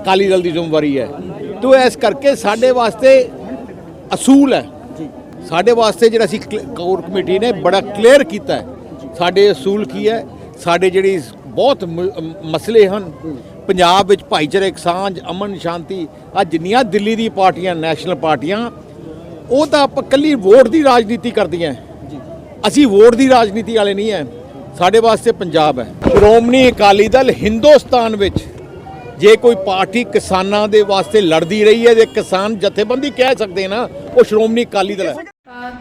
ਅਕਾਲੀ ਦਲ ਦੀ ਜ਼ਿੰਮੇਵਾਰੀ ਹੈ। ਤੋ ਇਸ ਕਰਕੇ ਸਾਡੇ ਵਾਸਤੇ ਅਸੂਲ ਹੈ। ਸਾਡੇ ਵਾਸਤੇ ਜਿਹੜਾ ਅਸੀਂ ਕੋਰ ਕਮੇਟੀ ਨੇ ਬੜਾ ਕਲੀਅਰ ਕੀਤਾ ਹੈ। ਸਾਡੇ ਅਸੂਲ ਕੀ ਹੈ? ਸਾਡੇ ਜਿਹੜੀ ਬਹੁਤ ਮਸਲੇ ਹਨ। ਪੰਜਾਬ ਵਿੱਚ ਭਾਈਚਾਰਕ ਸਾਂਝ ਅਮਨ ਸ਼ਾਂਤੀ ਆ ਜਿੰਨੀਆਂ ਦਿੱਲੀ ਦੀ ਪਾਰਟੀਆਂ ਨੈਸ਼ਨਲ ਪਾਰਟੀਆਂ ਉਹ ਤਾਂ ਆਪਾਂ ਕੱਲੀ ਵੋਟ ਦੀ ਰਾਜਨੀਤੀ ਕਰਦੀਆਂ ਅਸੀਂ ਵੋਟ ਦੀ ਰਾਜਨੀਤੀ ਵਾਲੇ ਨਹੀਂ ਹੈ। ਸਾਡੇ ਵਾਸਤੇ ਪੰਜਾਬ ਹੈ। ਸ਼੍ਰੋਮਣੀ ਅਕਾਲੀ ਦਲ ਹਿੰਦੁਸਤਾਨ ਵਿੱਚ ਜੇ ਕੋਈ ਪਾਰਟੀ ਕਿਸਾਨਾਂ ਦੇ ਵਾਸਤੇ ਲੜਦੀ ਰਹੀ ਹੈ ਜੇ ਕਿਸਾਨ ਜਥੇਬੰਦੀ ਕਹਿ ਸਕਦੇ ਨਾ ਉਹ ਸ਼੍ਰੋਮਣੀ ਅਕਾਲੀ ਦਲ ਹੈ।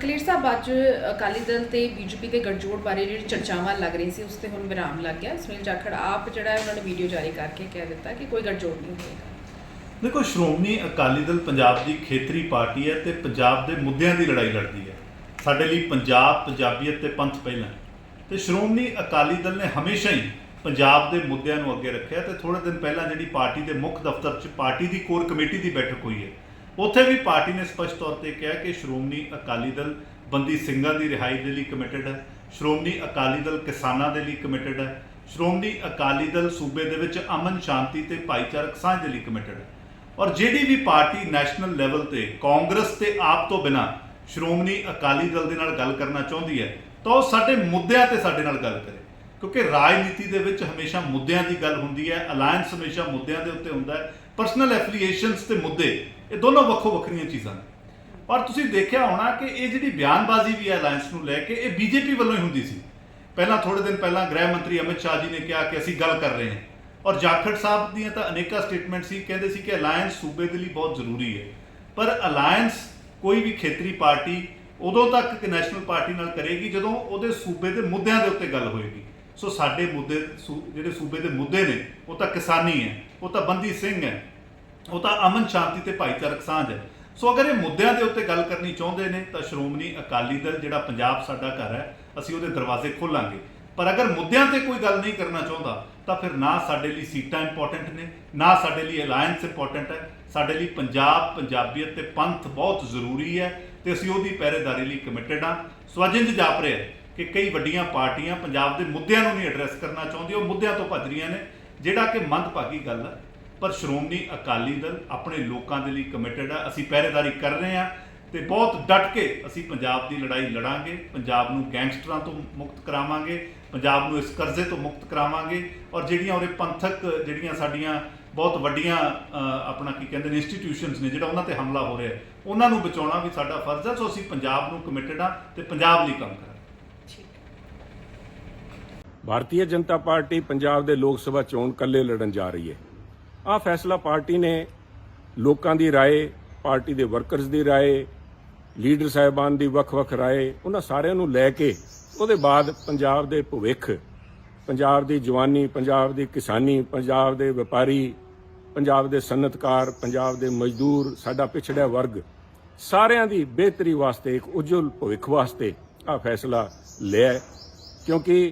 ਕਲੀਰ ਸਾਹਿਬ ਅੱਜ ਅਕਾਲੀ ਦਲ ਤੇ ਬੀਜੇਪੀ ਦੇ ਗੱਠਜੋੜ ਬਾਰੇ ਜਿਹੜੀ ਚਰਚਾਵਾਂ ਲੱਗ ਰਹੀ ਸੀ ਉਸ ਤੇ ਹੁਣ ਵਿਰਾਮ ਲੱਗ ਗਿਆ। ਸੁਨੀਲ ਜਾਖੜ ਆਪ ਜਿਹੜਾ ਹੈ ਉਹਨਾਂ ਨੇ ਵੀਡੀਓ ਜਾਰੀ ਕਰਕੇ ਕਹਿ ਦਿੱਤਾ ਕਿ ਕੋਈ ਗੱਠਜੋੜ ਨਹੀਂ ਹੋਏਗਾ। ਦੇਖੋ ਸ਼੍ਰੋਮਣੀ ਅਕਾਲੀ ਦਲ ਪੰਜਾਬ ਦੀ ਖੇਤਰੀ ਪਾਰਟੀ ਹੈ ਤੇ ਪੰਜਾਬ ਦੇ ਮੁੱਦਿਆਂ ਦੀ ਲੜਾਈ ਲੜਦੀ ਹੈ। ਸਾਡੇ ਲਈ ਪੰਜਾਬ ਪੰਜਾਬੀਅਤ ਤੇ ਪੰਥ ਪਹਿਲਾਂ ਤੇ ਸ਼੍ਰੋਮਣੀ ਅਕਾਲੀ ਦਲ ਨੇ ਹਮੇਸ਼ਾ ਹੀ ਪੰਜਾਬ ਦੇ ਮੁੱਦਿਆਂ ਨੂੰ ਅੱਗੇ ਰੱਖਿਆ ਤੇ ਥੋੜੇ ਦਿਨ ਪਹਿਲਾਂ ਜਿਹੜੀ ਪਾਰਟੀ ਦੇ ਮੁੱਖ ਦਫ਼ਤਰ 'ਚ ਪਾਰਟੀ ਦੀ ਕੋਰ ਕਮੇਟੀ ਦੀ ਬੈਠਕ ਹੋਈ ਹੈ। ਉੱਥੇ ਵੀ ਪਾਰਟੀ ਨੇ ਸਪਸ਼ਟ ਤੌਰ ਤੇ ਕਿਹਾ ਕਿ ਸ਼੍ਰੋਮਣੀ ਅਕਾਲੀ ਦਲ ਬੰਦੀ ਸਿੰਘਾਂ ਦੀ ਰਿਹਾਈ ਦੇ ਲਈ ਕਮਿਟਡ ਹੈ, ਸ਼੍ਰੋਮਣੀ ਅਕਾਲੀ ਦਲ ਕਿਸਾਨਾਂ ਦੇ ਲਈ ਕਮਿਟਡ ਹੈ, ਸ਼੍ਰੋਮਣੀ ਅਕਾਲੀ ਦਲ ਸੂਬੇ ਦੇ ਵਿੱਚ ਅਮਨ ਸ਼ਾਂਤੀ ਤੇ ਭਾਈਚਾਰਕ ਸਾਂਝ ਦੇ ਲਈ ਕਮਿਟਡ ਹੈ। ਔਰ ਜਿਹੜੀ ਵੀ ਪਾਰਟੀ ਨੈਸ਼ਨਲ ਲੈਵਲ ਤੇ ਕਾਂਗਰਸ ਤੇ ਆਪ ਤੋਂ ਬਿਨਾ ਸ਼੍ਰੋਮਣੀ ਅਕਾਲੀ ਦਲ ਦੇ ਨਾਲ ਗੱਲ ਕਰਨਾ ਚਾਹੁੰਦੀ ਹੈ, ਤਾਂ ਉਹ ਸਾਡੇ ਮੁੱਦਿਆਂ ਤੇ ਸਾਡੇ ਨਾਲ ਗੱਲ ਕਰੇ। ਕਿਉਂਕਿ ਰਾਜਨੀਤੀ ਦੇ ਵਿੱਚ ਹਮੇਸ਼ਾ ਮੁੱਦਿਆਂ ਦੀ ਗੱਲ ਹੁੰਦੀ ਹੈ ਅਲਾਈਅੰਸ ਹਮੇਸ਼ਾ ਮੁੱਦਿਆਂ ਦੇ ਉੱਤੇ ਹੁੰਦਾ ਹੈ ਪਰਸਨਲ ਐਫੀਲੀਏਸ਼ਨਸ ਤੇ ਮੁੱਦੇ, ਇਹ ਦੋਨੋਂ ਵੱਖੋ ਵੱਖਰੀਆਂ ਚੀਜ਼ਾਂ ਨੇ। ਪਰ ਤੁਸੀਂ ਦੇਖਿਆ ਹੋਣਾ ਕਿ ਇਹ ਜਿਹੜੀ ਬਿਆਨਬਾਜ਼ੀ ਵੀ ਹੈ ਅਲਾਈਅੰਸ ਨੂੰ ਲੈ ਕੇ, ਇਹ ਬੀਜੇਪੀ ਵੱਲੋਂ ਹੀ ਹੁੰਦੀ ਸੀ। ਪਹਿਲਾਂ ਥੋੜੇ ਦਿਨ ਪਹਿਲਾਂ ਗ੍ਰਹਿ ਮੰਤਰੀ ਅਮਿਤ ਸ਼ਾਹ ਜੀ ਨੇ ਕਿਹਾ ਕਿ ਅਸੀਂ ਗੱਲ ਕਰ ਰਹੇ ਹਾਂ। ਔਰ ਜਾਖੜ ਸਾਹਿਬ ਦੀਆਂ ਤਾਂ ਅਨੇਕਾਂ ਸਟੇਟਮੈਂਟ ਸੀ, ਕਹਿੰਦੇ ਸੀ ਕਿ ਅਲਾਈਅੰਸ ਸੂਬੇ ਦੇ ਲਈ ਬਹੁਤ ਜ਼ਰੂਰੀ ਹੈ। ਪਰ ਅਲਾਈਅੰਸ ਕੋਈ ਵੀ ਖੇਤਰੀ ਪਾਰਟੀ ਉਦੋਂ ਤੱਕ ਕਿ ਨੈਸ਼ਨਲ ਪਾਰਟੀ ਨਾਲ ਕਰੇਗੀ ਜਦੋਂ ਉਹਦੇ ਸੂਬੇ ਦੇ ਮੁੱਦਿਆਂ ਦੇ ਉੱਤੇ ਗੱਲ ਹੋਏਗੀ। ਸੋ ਸਾਡੇ ਮੁੱਦੇ ਸੂ- ਜਿਹੜੇ ਸੂਬੇ ਦੇ ਮੁੱਦੇ ਨੇ, ਉਹ ਤਾਂ ਕਿਸਾਨੀ ਹੈ, ਉਹ ਤਾਂ ਬੰਦੀ ਸਿੰਘ ਹੈ, ਉਹ ਤਾਂ ਅਮਨ ਸ਼ਾਂਤੀ ਤੇ ਭਾਈਚਾਰਕ ਸਾਂਝ ਹੈ। ਸੋ ਅਗਰ ਇਹ ਮੁੱਦਿਆਂ ਦੇ ਉੱਤੇ ਗੱਲ ਕਰਨੀ ਚਾਹੁੰਦੇ ਨੇ, ਤਾਂ ਸ਼੍ਰੋਮਣੀ ਅਕਾਲੀ ਦਲ, ਜਿਹੜਾ ਪੰਜਾਬ ਸਾਡਾ ਘਰ ਹੈ, ਅਸੀਂ ਉਹਦੇ ਦਰਵਾਜ਼ੇ ਖੋਲਾਂਗੇ। ਪਰ ਅਗਰ ਮੁੱਦਿਆਂ ਤੇ ਕੋਈ ਗੱਲ ਨਹੀਂ ਕਰਨਾ ਚਾਹੁੰਦਾ, ਤਾਂ ਫਿਰ ਨਾ ਸਾਡੇ ਲਈ ਸੀਟਾਂ ਇੰਪੋਰਟੈਂਟ ਨੇ, ਨਾ ਸਾਡੇ ਲਈ ਅਲਾਈਅੰਸ ਇੰਪੋਰਟੈਂਟ ਹੈ। ਸਾਡੇ ਲਈ ਪੰਜਾਬ, ਪੰਜਾਬੀਅਤ ਤੇ ਪੰਥ ਬਹੁਤ ਜ਼ਰੂਰੀ ਹੈ ਤੇ ਅਸੀਂ ਉਹਦੀ ਪਹਿਰੇਦਾਰੀ ਲਈ ਕਮਿਟਡ ਹਾਂ। ਸੋ ਅੱਜ ਜਾਪ ਰਿਹਾ ਕਿ ਕਈ ਵੱਡੀਆਂ ਪਾਰਟੀਆਂ ਪੰਜਾਬ ਦੇ ਮੁੱਦਿਆਂ ਨੂੰ ਨਹੀਂ ਐਡਰੈਸ ਕਰਨਾ ਚਾਹੁੰਦੀ, ਉਹ ਮੁੱਦਿਆਂ ਤੋਂ ਭੱਜ ਰਹੀਆਂ ਨੇ। ਜਿਹੜਾ ਕਿ ਮੰਦਭਾਗੀ ਗੱਲ ਹੈ ਪਰ ਸ਼੍ਰੋਮਣੀ ਅਕਾਲੀ ਦਲ ਆਪਣੇ ਲੋਕਾਂ ਦੇ ਲਈ ਕਮਿਟਡ ਆ, ਅਸੀਂ ਪਹਿਰੇਦਾਰੀ ਕਰ ਰਹੇ ਹਾਂ ਤੇ ਬਹੁਤ ਡਟ ਕੇ ਅਸੀਂ ਪੰਜਾਬ ਦੀ ਲੜਾਈ ਲੜਾਂਗੇ, ਪੰਜਾਬ ਨੂੰ ਗੈਂਗਸਟਰਾਂ ਤੋਂ ਮੁਕਤ ਕਰਾਵਾਂਗੇ, ਪੰਜਾਬ ਨੂੰ ਇਸ ਕਰਜ਼ੇ ਤੋਂ ਮੁਕਤ ਕਰਾਵਾਂਗੇ ਔਰ ਜਿਹੜੀਆਂ ਉਹਦੇ ਪੰਥਕ, ਜਿਹੜੀਆਂ ਸਾਡੀਆਂ ਬਹੁਤ ਵੱਡੀਆਂ ਆਪਣਾ ਕੀ ਕਹਿੰਦੇ ਨੇ ਇੰਸਟੀਟਿਊਸ਼ਨਸ ਨੇ ਜਿਹੜਾ ਉਹਨਾਂ ਤੇ ਹਮਲਾ ਹੋ ਰਿਹਾ, ਉਹਨਾਂ ਨੂੰ ਬਚਾਉਣਾ ਵੀ ਸਾਡਾ ਫਰਜ਼ ਹੈ ਸੋ ਅਸੀਂ ਪੰਜਾਬ ਨੂੰ ਕਮਿਟਡ ਆ ਤੇ ਪੰਜਾਬ ਲਈ ਕੰਮ ਕਰਾਂਗੇ। ਭਾਰਤੀ ਜਨਤਾ ਪਾਰਟੀ ਪੰਜਾਬ ਦੇ ਲੋਕ ਸਭਾ ਚੋਣ ਕੱਲੇ ਲੜਨ ਜਾ ਰਹੀ ਹੈ। ਆ ਫੈਸਲਾ ਪਾਰਟੀ ਨੇ ਲੋਕਾਂ ਦੀ ਰਾਏ, ਪਾਰਟੀ ਦੇ ਵਰਕਰਸ ਦੀ ਰਾਏ, ਲੀਡਰ ਸਾਹਿਬਾਨ ਦੀ ਵੱਖ-ਵੱਖ ਰਾਏ, ਉਹਨਾਂ ਸਾਰਿਆਂ ਨੂੰ ਲੈ ਕੇ ਉਹਦੇ ਬਾਅਦ ਪੰਜਾਬ ਦੇ ਭਵਿੱਖ, ਪੰਜਾਬ ਦੀ ਜਵਾਨੀ, ਪੰਜਾਬ ਦੀ ਕਿਸਾਨੀ, ਪੰਜਾਬ ਦੇ ਵਪਾਰੀ, ਪੰਜਾਬ ਦੇ ਸਨਅਤਕਾਰ, ਪੰਜਾਬ ਦੇ ਮਜ਼ਦੂਰ, ਸਾਡਾ ਪਿਛੜਿਆ ਵਰਗ, ਸਾਰਿਆਂ ਦੀ ਬਿਹਤਰੀ ਵਾਸਤੇ, ਇੱਕ ਉਜਲ ਭਵਿੱਖ ਵਾਸਤੇ ਆ ਫੈਸਲਾ ਲਿਆ ਕਿਉਂਕਿ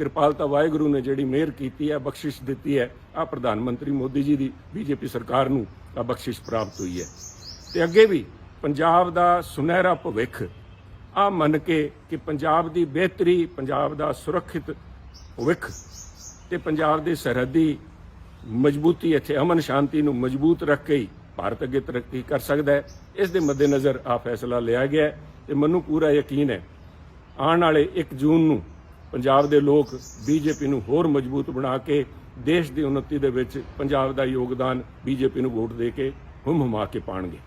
ਕਿਰਪਾਲਤਾ ਵਾਹਿਗੁਰੂ ਨੇ ਜਿਹੜੀ ਮਿਹਰ ਕੀਤੀ ਹੈ, ਬਖਸ਼ਿਸ਼ ਦਿੱਤੀ ਹੈ ਆ ਪ੍ਰਧਾਨ ਮੰਤਰੀ ਮੋਦੀ ਜੀ ਦੀ, ਬੀਜੇਪੀ ਸਰਕਾਰ ਨੂੰ ਆ ਬਖਸ਼ਿਸ਼ ਪ੍ਰਾਪਤ ਹੋਈ ਹੈ। ਤੇ ਅੱਗੇ ਵੀ ਪੰਜਾਬ ਦਾ ਸੁਨਹਿਰਾ ਭਵਿੱਖ ਆ ਮੰਨ ਕੇ ਕਿ ਪੰਜਾਬ ਦੀ ਬਿਹਤਰੀ, ਪੰਜਾਬ ਦਾ ਸੁਰੱਖਿਅਤ ਭਵਿੱਖ ਤੇ ਪੰਜਾਬ ਦੀ ਸਰਹੱਦੀ ਮਜ਼ਬੂਤੀ, ਇੱਥੇ ਅਮਨ ਸ਼ਾਂਤੀ ਨੂੰ ਮਜ਼ਬੂਤ ਰੱਖ ਕੇ ਹੀ ਭਾਰਤ ਅੱਗੇ ਤਰੱਕੀ ਕਰ ਸਕਦਾ ਹੈ। ਇਸ ਦੇ ਮੱਦੇਨਜ਼ਰ ਆ ਫੈਸਲਾ ਲਿਆ ਗਿਆ ਹੈ ਤੇ ਮੈਨੂੰ ਪੂਰਾ ਯਕੀਨ ਹੈ, ਆਉਣ ਵਾਲੇ 1 ਜੂਨ ਨੂੰ ਪੰਜਾਬ ਦੇ ਲੋਕ ਬੀਜੇਪੀ ਨੂੰ ਹੋਰ ਮਜ਼ਬੂਤ ਬਣਾ ਕੇ ਦੇਸ਼ ਦੀ ਉન્નਤੀ ਦੇ ਵਿੱਚ ਪੰਜਾਬ ਦਾ ਯੋਗਦਾਨ ਬੀਜੇਪੀ ਨੂੰ ਵੋਟ ਦੇ ਕੇ ਹੁਮ ਹੁਮਾ ਕੇ ਪਾਣਗੇ।